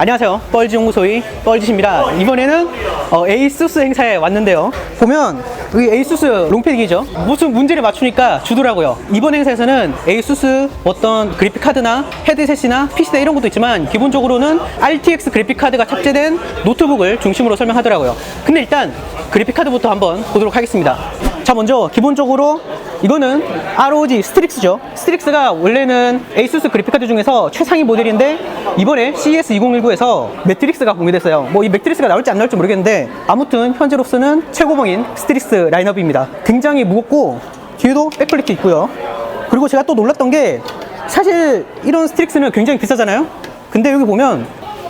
안녕하세요. 뻘지 연구소의 뻘짓입니다. 이번에는 어, 에이수스 행사에 왔는데요. 보면 여기 에이수스 롱패딩이죠. 무슨 문제를 맞추니까 주더라고요. 이번 행사에서는 에이수스 어떤 그래픽 카드나 헤드셋이나 PC나 이런 것도 있지만 기본적으로는 RTX 그래픽 카드가 탑재된 노트북을 중심으로 설명하더라고요. 근데 일단 그래픽 카드부터 한번 보도록 하겠습니다. 자 먼저 기본적으로 이거는 ROG 스트릭스죠. 스트릭스가 원래는 에이수스 그래픽카드 중에서 최상위 모델인데 이번에 CES 2019에서 매트릭스가 공개됐어요. 뭐 이 매트릭스가 나올지 안 나올지 모르겠는데 아무튼 현재로서는 최고봉인 스트릭스 라인업입니다. 굉장히 무겁고 뒤에도 백플립도 있고요. 그리고 제가 또 놀랐던 게 사실 이런 스트릭스는 굉장히 비싸잖아요. 근데 여기 보면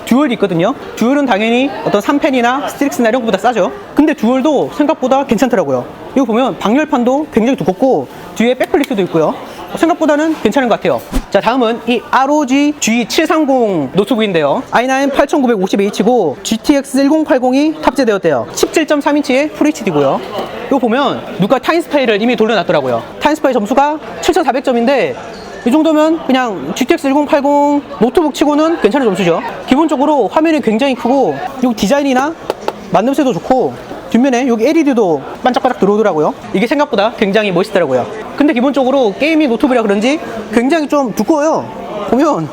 듀얼이 있거든요. 듀얼은 당연히 어떤 3펜이나 스트릭스나 이런 것보다 싸죠. 근데 듀얼도 생각보다 괜찮더라고요. 이거 보면 방열판도 굉장히 두껍고 뒤에 백플리트도 있고요. 생각보다는 괜찮은 것 같아요. 자, 다음은 이 ROG G730 노트북인데요. i9 8950H고 GTX 1080이 탑재되었대요. 17.3인치의 FHD고요. 이거 보면 누가 타임스파이를 이미 돌려놨더라고요. 타임스파이 점수가 7400점인데 이 정도면 그냥 GTX 1080 노트북 치고는 괜찮은 점수죠. 기본적으로 화면이 굉장히 크고 이 디자인이나 만듦새도 좋고 뒷면에 여기 LED도 반짝반짝 들어오더라고요. 이게 생각보다 굉장히 멋있더라고요. 근데 기본적으로 게이밍 노트북이라 그런지 굉장히 좀 두꺼워요. 보면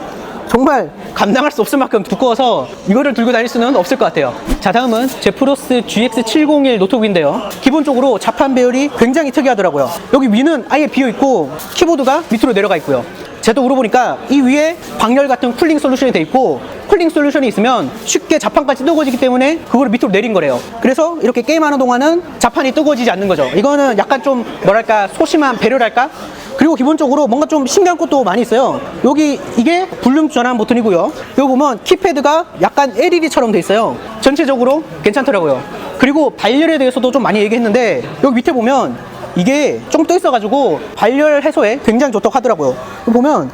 정말 감당할 수 없을 만큼 두꺼워서 이거를 들고 다닐 수는 없을 것 같아요. 자, 다음은 제프로스 GX701 노트북인데요. 기본적으로 자판 배열이 굉장히 특이하더라고요. 여기 위는 아예 비어 있고 키보드가 밑으로 내려가 있고요. 제가 또 물어보니까 이 위에 방열 같은 쿨링 솔루션이 돼 있고 쿨링 솔루션이 있으면 쉽게 자판까지 뜨거워지기 때문에 그걸 밑으로 내린 거래요. 그래서 이렇게 게임하는 동안은 자판이 뜨거워지지 않는 거죠. 이거는 약간 좀 뭐랄까 소심한 배려랄까? 그리고 기본적으로 뭔가 좀 신기한 것도 많이 있어요. 여기 이게 볼륨 전환 버튼이고요. 여기 보면 키패드가 약간 LED처럼 돼 있어요. 전체적으로 괜찮더라고요. 그리고 발열에 대해서도 좀 많이 얘기했는데 여기 밑에 보면 이게 좀 떠 있어가지고 발열 해소에 굉장히 좋다고 하더라고요. 보면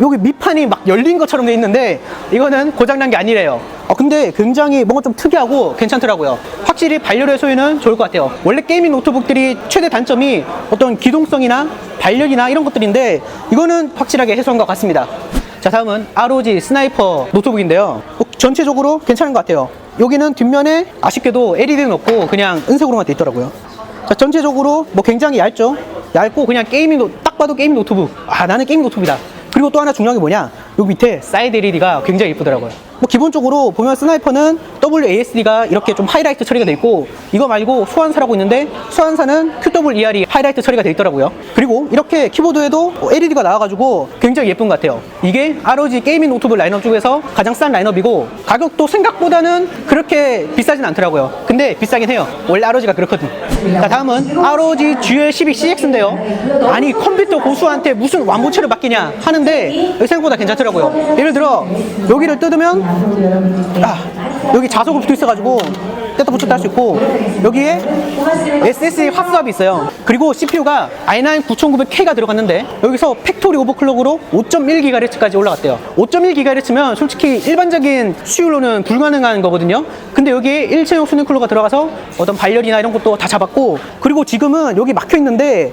여기 밑판이 막 열린 것처럼 돼 있는데 이거는 고장난 게 아니래요. 어, 근데 굉장히 뭔가 좀 특이하고 괜찮더라고요. 확실히 발열 해소에는 좋을 것 같아요. 원래 게이밍 노트북들이 최대 단점이 어떤 기동성이나 발열이나 이런 것들인데 이거는 확실하게 해소한 것 같습니다. 자 다음은 ROG 스나이퍼 노트북인데요. 어, 전체적으로 괜찮은 것 같아요. 여기는 뒷면에 아쉽게도 LED는 없고 그냥 은색으로만 돼 있더라고요. 자, 전체적으로 뭐 굉장히 얇죠? 얇고 그냥 게이밍, 노, 딱 봐도 게이밍 노트북. 아, 나는 게이밍 노트북이다. 그리고 또 하나 중요한 게 뭐냐? 여기 밑에 사이드 LED가 굉장히 예쁘더라고요. 뭐 기본적으로 보면 스나이퍼는 WASD가 이렇게 좀 하이라이트 처리가 돼 있고 이거 말고 소환사라고 있는데 소환사는 QWER이 하이라이트 처리가 돼 있더라고요. 그리고 이렇게 키보드에도 LED가 나와가지고 굉장히 예쁜 것 같아요. 이게 ROG 게이밍 노트북 라인업 중에서 가장 싼 라인업이고 가격도 생각보다는 그렇게 비싸진 않더라고요. 근데 비싸긴 해요. 원래 ROG가 그렇거든. 자 다음은 ROG GL12CX인데요. 아니 컴퓨터 고수한테 무슨 완부체를 맡기냐 하는데 생각보다 괜찮더라고요. 예를 들어 여기를 뜯으면 아, 여기 자석으로 붙어 있어가지고 뗐다 붙였다 할 수 있고 여기에 SSD 확수압이 있어요. 그리고 CPU가 i9 9900K가 들어갔는데 여기서 팩토리 오버클럭으로 5.1GHz까지 올라갔대요. 5.1GHz면 솔직히 일반적인 수율로는 불가능한 거거든요. 근데 여기에 일체형 수냉 쿨러가 들어가서 어떤 발열이나 이런 것도 다 잡았고 그리고 지금은 여기 막혀 있는데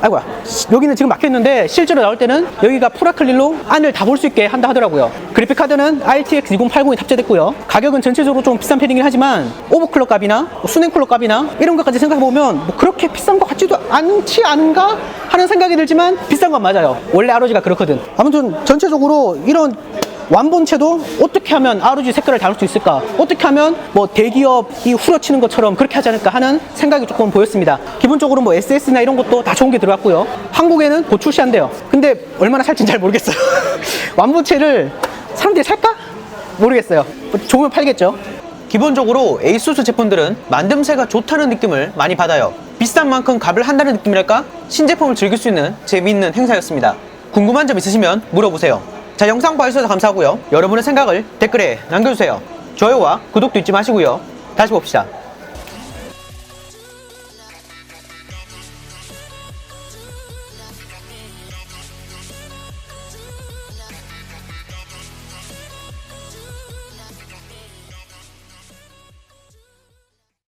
아이고야 여기는 지금 막혀 있는데 실제로 나올 때는 여기가 풀아클릴로 안을 다 볼 수 있게 한다 하더라고요. 그래픽 카드는 RTX 2080이 탑재됐고요. 가격은 전체적으로 좀 비싼 패딩이긴 하지만 오버클럭 값이나 뭐 수냉 쿨러 값이나 이런 것까지 생각해보면 뭐 그렇게 비싼 것 같지도 않지 않은가 하는 생각이 들지만 비싼 건 맞아요. 원래 ROG가 그렇거든. 아무튼 전체적으로 이런 완본체도 어떻게 하면 ROG 색깔을 다룰 수 있을까? 어떻게 하면 뭐 대기업이 후려치는 것처럼 그렇게 하지 않을까 하는 생각이 조금 보였습니다. 기본적으로 뭐 SS나 이런 것도 다 좋은 게 들어갔고요. 한국에는 곧 출시한대요. 근데 얼마나 살지는 잘 모르겠어요. 완본체를 사람들이 살까? 모르겠어요. 뭐 좋으면 팔겠죠. 기본적으로 에이수스 제품들은 만듦새가 좋다는 느낌을 많이 받아요. 비싼 만큼 값을 한다는 느낌이랄까? 신제품을 즐길 수 있는 재미있는 행사였습니다. 궁금한 점 있으시면 물어보세요. 자, 영상 봐주셔서 감사하고요. 여러분의 생각을 댓글에 남겨주세요. 좋아요와 구독도 잊지 마시고요. 다시 봅시다.